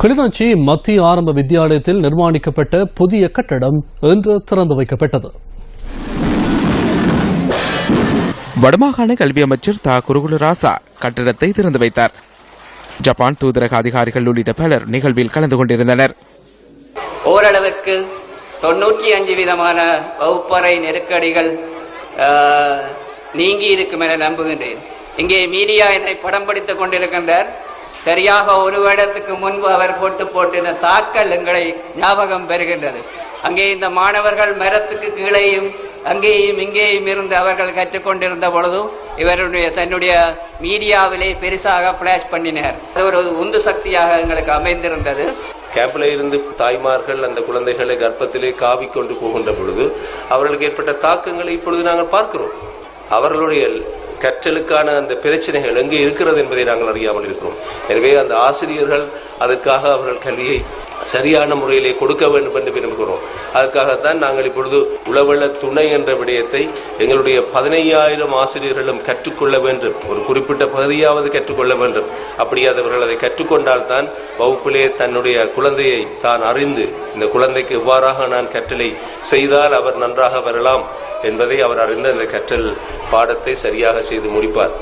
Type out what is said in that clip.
கிளிநொச்சி மத்திய ஆரம்ப வித்தியாலயத்தில் நிர்மாணிக்கப்பட்ட புதிய கட்டடம் இன்று திறந்து வைக்கப்பட்டது. வடமாகாண கல்வி அமைச்சர் தா. குருகுல ராசா கட்டிடத்தை திறந்து வைத்தார். ஜப்பான் தூதரக அதிகாரிகள் உள்ளிட்ட பலர் நிகழ்வில் கலந்து கொண்டிருந்தனர். ஓரளவிற்கு தொண்ணூற்றி அஞ்சு விதமான வகுப்பறை நெருக்கடிகள் ஆஹ், நீங்கி இருக்கும் என நம்புகின்றேன். இங்கே மீடியா என்னை படம் பிடித்துக் கொண்டிருக்கின்றார். சரியாக ஒரு வருடத்துக்கு முன்பு அவர் போட்டு போட்டிருந்த தாக்கல் எங்களை ஞாபகம் பெறுகின்றது. அங்கே இந்த மாணவர்கள் மரத்துக்கு கீழேயும் அங்கேயும் இங்கேயும் இருந்து அவர்கள் கற்றுக்கொண்டிருந்த பொழுது இவருடைய தன்னுடைய மீடியாவிலே பெருசாக பிளாஷ் பண்ணினார். அது ஒரு உந்து சக்தியாக எங்களுக்கு அமைந்திருந்தது. கேப்ல இருந்து தாய்மார்கள் அந்த குழந்தைகளை கர்ப்பத்திலே காவிக்கொண்டு போகின்ற பொழுது அவர்களுக்கு ஏற்பட்ட தாக்கங்களை இப்பொழுது நாங்கள் பார்க்கிறோம். அவர்களுடைய கற்றலுக்கான அந்த பிரச்சனைகள் எங்கே இருக்கிறது என்பதை நாங்கள் அறியாமல் இருக்கிறோம். எனவே அந்த ஆசிரியர்கள் அதற்காக அவர்கள் கல்வியை சரியான முறையிலே கொடுக்க வேண்டும் என்று விரும்புகிறோம். அதற்காகத்தான் நாங்கள் இப்பொழுது உளவள துணை என்ற விடயத்தை எங்களுடைய பதினையாயிரம் ஆசிரியர்களும் கற்றுக்கொள்ள வேண்டும். ஒரு குறிப்பிட்ட பகுதியாவது கற்றுக்கொள்ள வேண்டும். அப்படி அவர்கள் அதை கற்றுக்கொண்டால் தான் வகுப்பிலே தன்னுடைய குழந்தையை தான் அறிந்து இந்த குழந்தைக்கு எவ்வாறாக நான் கற்றலை செய்தால் அவர் நன்றாக வரலாம் என்பதை அவர் அறிந்த அந்த கற்றல் பாடத்தை சரியாக செய்து முடிப்பார்.